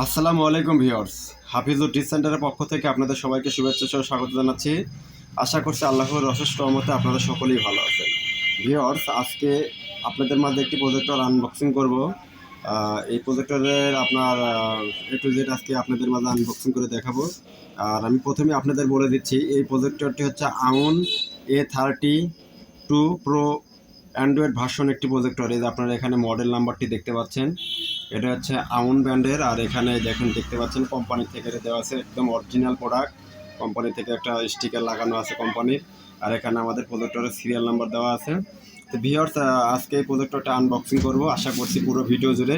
আসসালামু আলাইকুম ভিউয়ার্স। হাফিজুর টি সেন্টারের পক্ষ থেকে আপনাদের সবাইকে শুভেচ্ছা সহ স্বাগত জানাচ্ছি। আশা করছি আল্লাহর অশেষ রহমতে আপনারা সকলেই ভালো আছেন। ভিউয়ার্স, আজকে আপনাদের মাঝে একটি প্রজেক্টর আনবক্সিং করব। এই প্রজেক্টরের আপনার এ টু জেড আজকে আপনাদের মাঝে আনবক্সিং করে দেখাবো। আর আমি প্রথমে আপনাদের বলে দিচ্ছি, এই প্রজেক্টরটি হচ্ছে Aun A thirty two pro Android version একটি প্রজেক্টর এই যে আপনারা এখানে মডেল নাম্বারটি দেখতে পাচ্ছেন। এটা হচ্ছে আউন ব্র্যান্ডের আর এখানে দেখেন, দেখতে পাচ্ছেন কোম্পানি থেকে দেওয়া আছে একদম অরিজিনাল প্রোডাক্ট কোম্পানি থেকে একটা স্টিকার লাগানো আছে কোম্পানির আর এখানে আমাদের প্রজেক্টরের সিরিয়াল নাম্বার দেওয়া আছে। তো ভিওর্স আজকে এই প্রজেক্টরটা আনবক্সিং করব। আশা করছি পুরো ভিডিও জুড়ে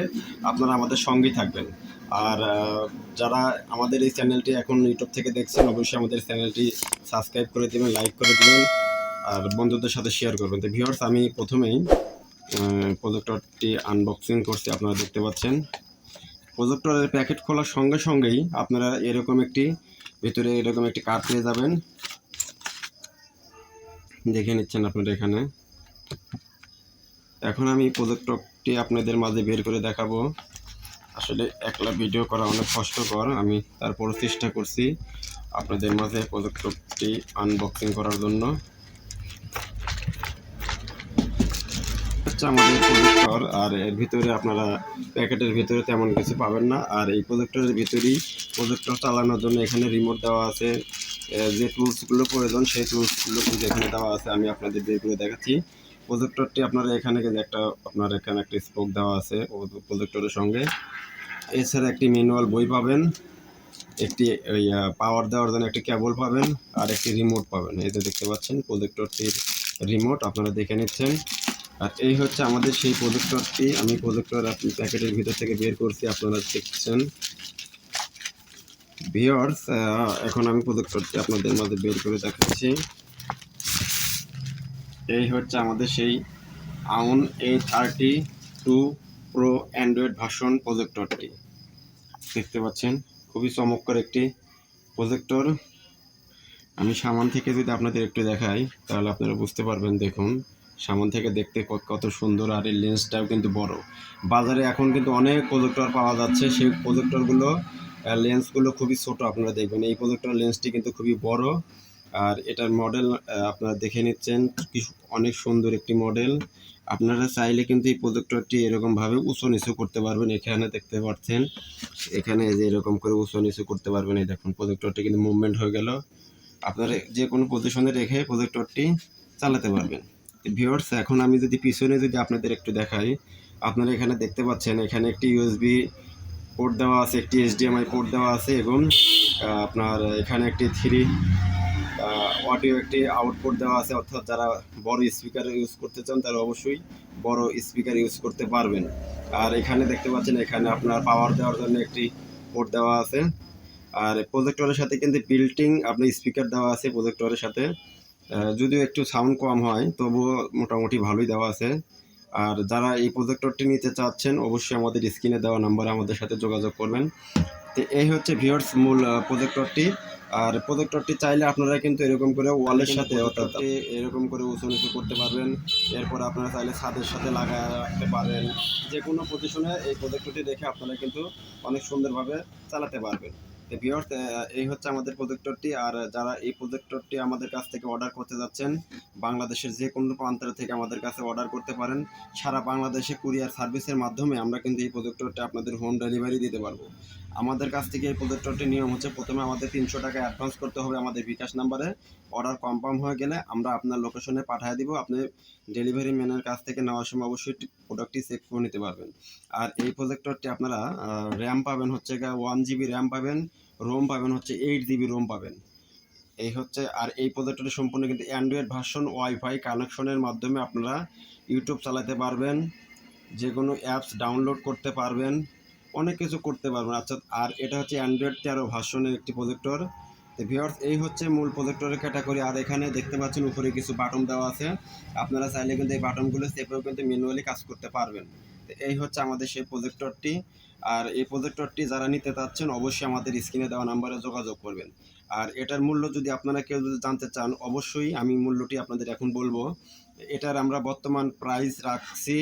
আপনারা আমাদের সঙ্গেই থাকবেন। আর যারা আমাদের এই চ্যানেলটি এখন ইউটিউব থেকে দেখছেন, অবশ্যই আমাদের চ্যানেলটি সাবস্ক্রাইব করে দেবেন লাইক করে দেবেন। আর বন্ধুদের সাথে শেয়ার করবেন। তো ভিওর্স আমি প্রথমেই প্রজেক্টরটি আনবক্সিং করছি, আপনারা দেখতে পাচ্ছেন। প্রজেক্টরের প্যাকেট খোলার সঙ্গে সঙ্গেই আপনারা এরকম একটি, ভিতরে এরকম একটি কার্ড পেয়ে যাবেন। দেখে নিচ্ছেন আপনারা এখানে। এখন আমি প্রজেক্টরটি আপনাদের মাঝে বের করে দেখাবো। আসলে একলা ভিডিও করা অনেক কষ্টকর, আমি তারপর চেষ্টা করছি আপনাদের মাঝে প্রজেক্টরটি আনবক্সিং করার জন্য। হচ্ছে আমাদের প্রজেক্টর আর এর ভিতরে আপনারা প্যাকেটের ভিতরে তেমন কিছু পাবেন না। আর এই প্রজেক্টরের ভিতরেই প্রজেক্টর চালানোর জন্য এখানে রিমোট দেওয়া আছে। যে টুলসগুলো প্রয়োজন, সেই টুলসগুলো কিন্তু এখানে দেওয়া আছে। আমি আপনাদের করে দেখাচ্ছি। প্রজেক্টরটি আপনারা এখানে একটা, আপনার এখানে একটা স্পোক দেওয়া আছে প্রজেক্টরের সঙ্গে। এছাড়া একটি ম্যানুয়াল বই পাবেন, একটি পাওয়ার দেওয়ার জন্য একটি কেবল পাবেন, আর একটি রিমোট পাবেন। যে দেখতে পাচ্ছেন, প্রজেক্টরটির রিমোট আপনারা দেখে নিচ্ছেন। আর এই হচ্ছে আমাদের সেই প্রজেক্টরটি আমি প্রজেক্টর আপনি প্যাকেটের ভিতর থেকে বের করছি, আপনারা দেখছেন। ভিওর্স এখন আমি প্রজেক্টরটি আপনাদের মাঝে বের করে দেখাচ্ছি। এই হচ্ছে আমাদের সেই Aun A thirty two pro Android version প্রজেক্টরটি দেখতে পাচ্ছেন, খুবই চমৎকার একটি প্রজেক্টর আমি সামান থেকে যদি আপনাদের একটু দেখাই, তাহলে আপনারা বুঝতে পারবেন, দেখুন। সামন থেকে দেখতে কত সুন্দর আর এই লেন্সটাও কিন্তু বড়। বাজারে এখন কিন্তু অনেক প্রজেক্টর পাওয়া যাচ্ছে। সেই প্রজেক্টরগুলো লেন্সগুলো খুবই ছোট, আপনারা দেখবেন। এই প্রজেক্টর লেন্সটি কিন্তু খুবই বড়। আর এটার মডেল আপনারা দেখে নিচ্ছেন অনেক সুন্দর একটি মডেল আপনারা চাইলে কিন্তু এই প্রজেক্টরটি এরকমভাবে উঁচু নিচু করতে পারবেন। এখানে দেখতে পাচ্ছেন, এখানে যে এরকম করে উঁচু নিচু করতে পারবেন। এই দেখুন প্রজেক্টরটি কিন্তু মুভমেন্ট হয়ে গেল। আপনারা যে কোনো পজিশনে রেখে প্রজেক্টরটি চালাতে পারবেন। ভিউয়ার্স এখন আমি যদি পিছনে যদি আপনাদের একটু দেখাই, আপনারা এখানে দেখতে পাচ্ছেন, এখানে একটি ইউএসবি পোর্ট দেওয়া আছে, একটি এইচডিএমআই পোর্ট দেওয়া আছে এবং আপনার এখানে একটি থ্রি অডিও একটি আউটপুট দেওয়া আছে। অর্থাৎ যারা বড় স্পিকার ইউজ করতে চান, তারা অবশ্যই বড় স্পিকার ইউজ করতে পারবেন। আর এখানে দেখতে পাচ্ছেন, এখানে আপনার পাওয়ার দেওয়ার জন্য একটি পোর্ট দেওয়া আছে। আর প্রজেক্টরের সাথে কিন্তু বিল্টিং আপনার স্পিকার দেওয়া আছে প্রজেক্টরের সাথে। যদিও একটু সাউন্ড কম হয়, তবুও মোটামুটি ভালোই দেওয়া আছে। আর যারা এই প্রজেক্টরটি নিতে চাচ্ছেন, অবশ্যই আমাদের স্ক্রিনে দেওয়া নাম্বারে আমাদের সাথে যোগাযোগ করবেন। তো এই হচ্ছে ভিওর্স মূল প্রজেক্টরটি আর প্রজেক্টরটি চাইলে আপনারা কিন্তু এরকম করে ওয়ালের সাথে, অর্থাৎ এরকম করে উঁচু নিচু করতে পারবেন। এরপর আপনারা চাইলে ছাদের সাথে লাগায় রাখতে পারেন। যে কোনো পজিশনে এই প্রজেক্টরটি রেখে আপনারা কিন্তু অনেক সুন্দরভাবে চালাতে পারবেন। তো ভিওর্স এই হচ্ছে আমাদের প্রজেক্টরটি। আর যারা এই প্রজেক্টরটি আমাদের কাছ থেকে অর্ডার করতে যাচ্ছেন, বাংলাদেশের যে কোনো প্রান্তর থেকে আমাদের কাছে অর্ডার করতে পারেন। সারা বাংলাদেশে কুরিয়ার সার্ভিসের মাধ্যমে আমরা কিন্তু এই প্রজেক্টরটি আপনাদের হোম ডেলিভারি দিতে পারব। আমাদের কাছ থেকে এই প্রজেক্টরটির নিয়ম হচ্ছে, প্রথমে আমাদের তিনশো টাকা অ্যাডভান্স করতে হবে আমাদের বিকাশ নাম্বারে। অর্ডার কনফার্ম হয়ে গেলে আমরা আপনার লোকেশনে পাঠিয়ে দিব। আপনি ডেলিভারি ম্যানের কাছ থেকে নেওয়ার সময় অবশ্যই প্রোডাক্টটি চেক করে নিতে পারবেন। আর এই প্রজেক্টরটি আপনারা র্যাম পাবেন হচ্ছে ওয়ান জিবি র্যাম পাবেন। রোম পাবেন হচ্ছে এইট জিবি রোম পাবেন। এই হচ্ছে, আর এই প্রজেক্টরটি সম্পূর্ণ কিন্তু অ্যান্ড্রয়েড ভার্সন ওয়াইফাই কানেকশনের মাধ্যমে আপনারা ইউটিউব চালাতে পারবেন যে কোনো অ্যাপস ডাউনলোড করতে পারবেন, অনেক কিছু করতে পারবেন। আচ্ছা আর এটা হচ্ছে অ্যান্ড্রয়েড তেরো ভার্সনের একটি প্রজেক্টর। তো ভিওর্স এই হচ্ছে মূল প্রজেক্টরের ক্যাটাগরি আর এখানে দেখতে পাচ্ছেন উপরে কিছু বাটন দেওয়া আছে। আপনারা চাইলে কিন্তু এই বাটনগুলো চেপেও কিন্তু ম্যানুয়ালি কাজ করতে পারবেন। এই হচ্ছে আমাদের সেই প্রজেক্টরটি আর এই প্রজেক্টরটি যারা নিতে চাচ্ছেন, অবশ্যই আমাদের স্ক্রিনে দেওয়া নাম্বারে যোগাযোগ করবেন। আর এটার মূল্য যদি আপনারা কেউ যদি জানতে চান, অবশ্যই আমি মূল্যটি আপনাদের এখন বলব। এটার আমরা বর্তমান প্রাইস রাখছি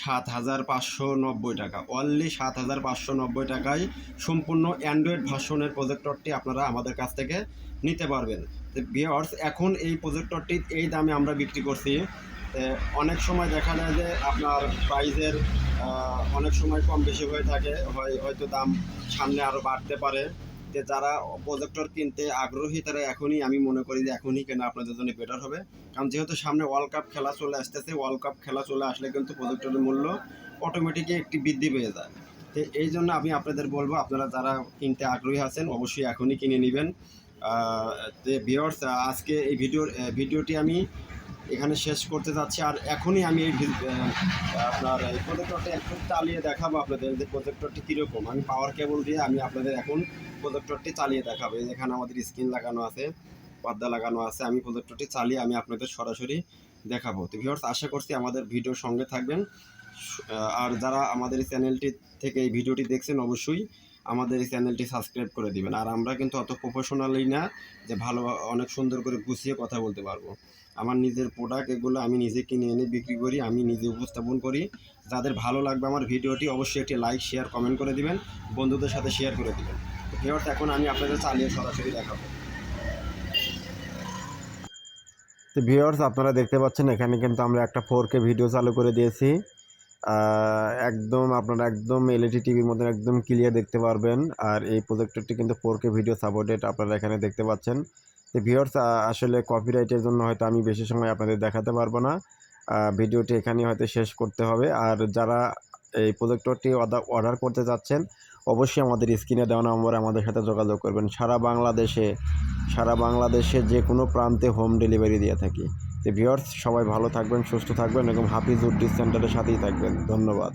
সাত হাজার পাঁচশো নব্বই টাকা। অনলি সাত হাজার পাঁচশো নব্বই টাকায় সম্পূর্ণ অ্যান্ড্রয়েড ভার্সনের প্রজেক্টরটি আপনারা আমাদের কাছ থেকে নিতে পারবেন। ভিওর্স এখন এই প্রজেক্টরটি এই দামে আমরা বিক্রি করছি অনেক সময় দেখা যায় যে আপনার প্রাইজের অনেক সময় কম বেশি হয়ে থাকে। হয়, হয়তো দাম সামনে আরও বাড়তে পারে। যে যারা প্রজেক্টর কিনতে আগ্রহী, তারা এখনই আমি মনে করি যে এখনই কেনা আপনাদের জন্য বেটার হবে। কারণ যেহেতু সামনে ওয়ার্ল্ড কাপ খেলা চলে আসতেছে ওয়ার্ল্ড কাপ খেলা চলে আসলে কিন্তু প্রজেক্টরের মূল্য অটোমেটিকই একটি বৃদ্ধি পেয়ে যায়। তো এই জন্য আমি আপনাদের বলব, আপনারা যারা কিনতে আগ্রহী আছেন, অবশ্যই এখনই কিনে নেবেন। ভিওর্স আজকে এই ভিডিও ভিডিওটি আমি এখানে শেষ করতে যাচ্ছি। আর এখনই আমি এই আপনার এই প্রজেক্টরটা একটু চালিয়ে দেখাবো আপনাদের যে প্রজেক্টরটি কীরকম। আমি পাওয়ার কেবল দিয়ে আমি আপনাদের এখন প্রজেক্টরটি চালিয়ে দেখাবো। এই যেখানে আমাদের স্ক্রিন লাগানো আছে, পর্দা লাগানো আছে, আমি প্রজেক্টরটি চালিয়ে আমি আপনাদের সরাসরি দেখাবো। তো ভিউয়ার্স আশা করছি আমাদের ভিডিও সঙ্গে থাকবেন। আর যারা আমাদের চ্যানেলটি থেকে এই ভিডিওটি দেখছেন, অবশ্যই আমাদের এই চ্যানেলটি সাবস্ক্রাইব করে দিবেন। আর আমরা কিন্তু অত প্রফেশনালি না যে ভালো, অনেক সুন্দর করে গুছিয়ে কথা বলতে পারব। আমার নিজের প্রোডাক্ট এগুলো আমি নিজে কিনে এনে বিক্রি করি, আমি নিজে উপস্থাপন করি। যাদের ভালো লাগবে আমার ভিডিওটি অবশ্যই একটি লাইক শেয়ার কমেন্ট করে দিবেন, বন্ধুদের সাথে শেয়ার করে দিবেন। ভিউয়ার্স এখন আমি আপনাদের চালিয়ে সরাসরি দেখাবো। তো ভিউয়ার্স আপনারা দেখতে পাচ্ছেন, এখানে কিন্তু আমরা একটা ফোর কে ভিডিও চালু করে দিয়েছি। একদম আপনারা একদম এলইডি টিভির মধ্যে একদম ক্লিয়ার দেখতে পারবেন। আর এই প্রজেক্টরটি কিন্তু ফোর কে ভিডিও সাপোর্টেড আপনারা এখানে দেখতে পাচ্ছেন। তো ভিউয়ার্স আসলে কপিরাইটের জন্য হয়তো আমি বেশি সময় আপনাদের দেখাতে পারব না। ভিডিওটি এখানেই হয়তো শেষ করতে হবে। আর যারা এই প্রজেক্টরটি অর্ডার করতে যাচ্ছেন অবশ্যই আমাদের স্ক্রিনে দেওয়া নম্বরে আমাদের সাথে যোগাযোগ করবেন। সারা বাংলাদেশে সারা বাংলাদেশে যে কোনো প্রান্তে হোম ডেলিভারি দিয়ে থাকি। তো ভিউয়ার্স সবাই ভালো থাকবেন, সুস্থ থাকবেন এবং হাফিজ উড্ডিস সেন্টারের সাথেই থাকবেন। ধন্যবাদ।